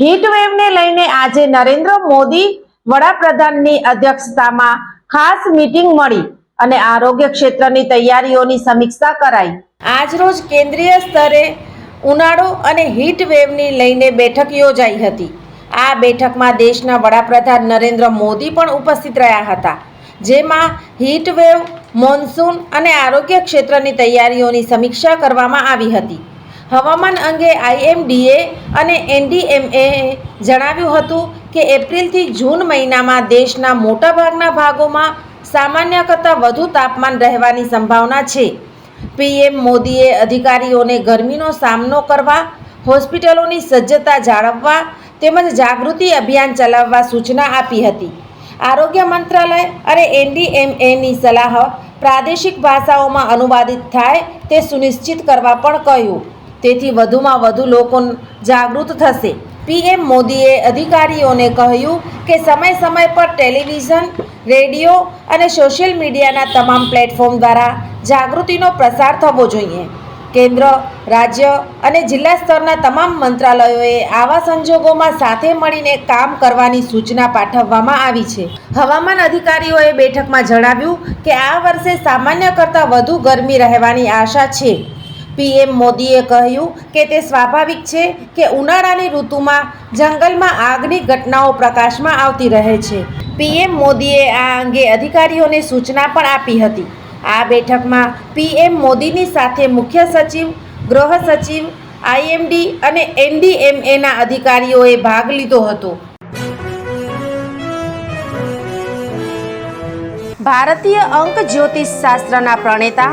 heat વેવને લઈને આજે નરેન્દ્ર મોદી વડાપ્રધાનની અધ્યક્ષતામાં ખાસ મીટિંગ મળી અને આરોગ્ય ક્ષેત્રની તૈયારીઓની સમીક્ષા કરાઈ. આજરોજ કેન્દ્રીય સ્તરે ઉનાળો અને હીટ લઈને બેઠક યોજાઈ હતી. આ બેઠકમાં દેશના વડાપ્રધાન નરેન્દ્ર મોદી પણ ઉપસ્થિત રહ્યા હતા, જેમાં હીટ વેવ મોન્સૂન અને આરોગ્ય ક્ષેત્રની તૈયારીઓની સમીક્ષા કરવામાં આવી હતી. હવામાન અંગે આઈએમડીએ અને એનડીએમએ જણાવ્યું હતું કે એપ્રિલથી જૂન મહિનામાં દેશના મોટાભાગના ભાગોમાં સામાન્ય કરતાં વધુ તાપમાન રહેવાની સંભાવના છે. પીએમ મોદીએ અધિકારીઓને ગરમીનો સામનો કરવા, હોસ્પિટલોની સજ્જતા જાળવવા તેમજ જાગૃતિ અભિયાન ચલાવવા સૂચના આપી હતી. આરોગ્ય મંત્રાલય અને એનડીએમએની સલાહ પ્રાદેશિક ભાષાઓમાં અનુવાદિત થાય તે સુનિશ્ચિત કરવા પણ કહ્યું. તેથી વધુમાં વધુ લોકો જાગૃત થશે. પીએમ મોદીએ અધિકારીઓને કહ્યું કે સમય સમય પર ટેલિવિઝન, રેડિયો અને સોશિયલ મીડિયાના તમામ પ્લેટફોર્મ દ્વારા જાગૃતિનો પ્રસાર થવો જોઈએ. કેન્દ્ર, રાજ્ય અને જિલ્લા સ્તરના તમામ મંત્રાલયોએ આવા સંજોગોમાં સાથે મળીને કામ કરવાની સૂચના પાઠવવામાં આવી છે. હવામાન અધિકારીઓએ બેઠકમાં જણાવ્યું કે આ વર્ષે સામાન્ય કરતાં વધુ ગરમી રહેવાની આશા છે. પીએમ મોદીએ કહ્યું કે તે સ્વાભાવિક છે કે ઉનાળાની ઋતુમાં જંગલમાં આગની ઘટનાઓ પ્રકાશમાં આવતી રહે છે. પીએમ મોદીએ આ અંગે અધિકારીઓને સૂચના પણ આપી હતી. આ બેઠકમાં પીએમ મોદીની સાથે મુખ્ય સચિવ, ગૃહ સચિવ, આઈએમડી અને એનડીએમએના અધિકારીઓએ ભાગ લીધો હતો. ભારતીય અંક જ્યોતિષ શાસ્ત્રના પ્રણેતા